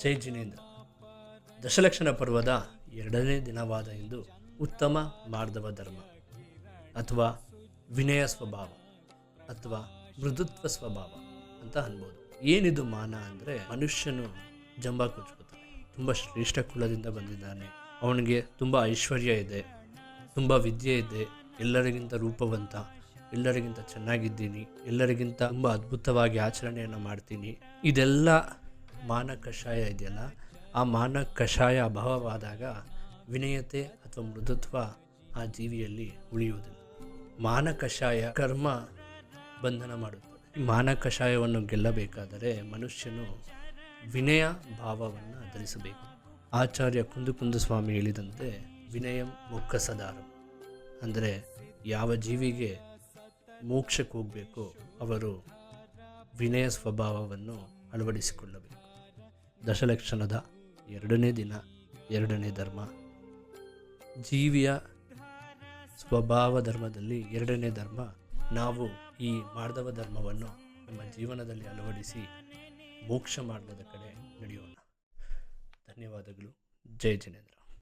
ಜೈ ಜಿನೇಂದ್ರ. ದಶಲಕ್ಷಣ ಪರ್ವದ ಎರಡನೇ ದಿನವಾದ ಇಂದು ಉತ್ತಮ ಮಾರ್ಧವ ಧರ್ಮ ಅಥವಾ ವಿನಯ ಸ್ವಭಾವ ಅಥವಾ ಮೃದುತ್ವ ಸ್ವಭಾವ ಅಂತ ಅನ್ಬೋದು. ಏನಿದು ಮಾನ ಅಂದರೆ ಮನುಷ್ಯನು ಜಂಬ ಕೊಚ್ಕೋತಾನೆ. ತುಂಬ ಶ್ರೇಷ್ಠ ಕುಲದಿಂದ ಬಂದಿದ್ದಾನೆ. ಅವನಿಗೆ ತುಂಬ ಐಶ್ವರ್ಯ ಇದೆ, ತುಂಬ ವಿದ್ಯೆ ಇದೆ. ಎಲ್ಲರಿಗಿಂತ ರೂಪವಂತ, ಎಲ್ಲರಿಗಿಂತ ಚೆನ್ನಾಗಿದ್ದೀನಿ, ಎಲ್ಲರಿಗಿಂತ ತುಂಬ ಅದ್ಭುತವಾಗಿ ಆಚರಣೆಯನ್ನು ಮಾಡ್ತೀನಿ. ಇದೆಲ್ಲ ಮಾನ ಕಷಾಯ ಇದೆಯಲ್ಲ, ಆ ಮಾನ ಕಷಾಯ ಅಭಾವವಾದಾಗ ವಿನಯತೆ ಅಥವಾ ಮೃದುತ್ವ ಆ ಜೀವಿಯಲ್ಲಿ ಉಳಿಯುವುದಿಲ್ಲ. ಮಾನ ಕಷಾಯ ಕರ್ಮ ಬಂಧನ ಮಾಡುತ್ತದೆ. ಮಾನ ಕಷಾಯವನ್ನು ಗೆಲ್ಲಬೇಕಾದರೆ ಮನುಷ್ಯನು ವಿನಯ ಭಾವವನ್ನು ಧರಿಸಬೇಕು ಆಚಾರ್ಯ ಕುಂದು ಕುಂದು ಸ್ವಾಮಿ ಹೇಳಿದಂತೆ ವಿನಯಂ ಮುಕ್ಕಸದಾರಂ ಅಂದರೆ ಯಾವ ಜೀವಿಗೆ ಮೋಕ್ಷಕ್ಕೆ ಹೋಗಬೇಕು ಅವರು ವಿನಯ ಸ್ವಭಾವವನ್ನು ಅಳವಡಿಸಿಕೊಳ್ಳಬೇಕು. ದಶಲಕ್ಷಣದ ಎರಡನೇ ದಿನ, ಎರಡನೇ ಧರ್ಮ. ಜೀವಿಯ ಸ್ವಭಾವ ಧರ್ಮದಲ್ಲಿ ಎರಡನೇ ಧರ್ಮ. ನಾವು ಈ ಮಾರ್ಧವ ಧರ್ಮವನ್ನು ನಮ್ಮ ಜೀವನದಲ್ಲಿ ಅಳವಡಿಸಿ ಮೋಕ್ಷ ಮಾರ್ಗದ ಕಡೆ ನಡೆಯೋಣ. ಧನ್ಯವಾದಗಳು. ಜಯ ಜಿನೇಂದ್ರ.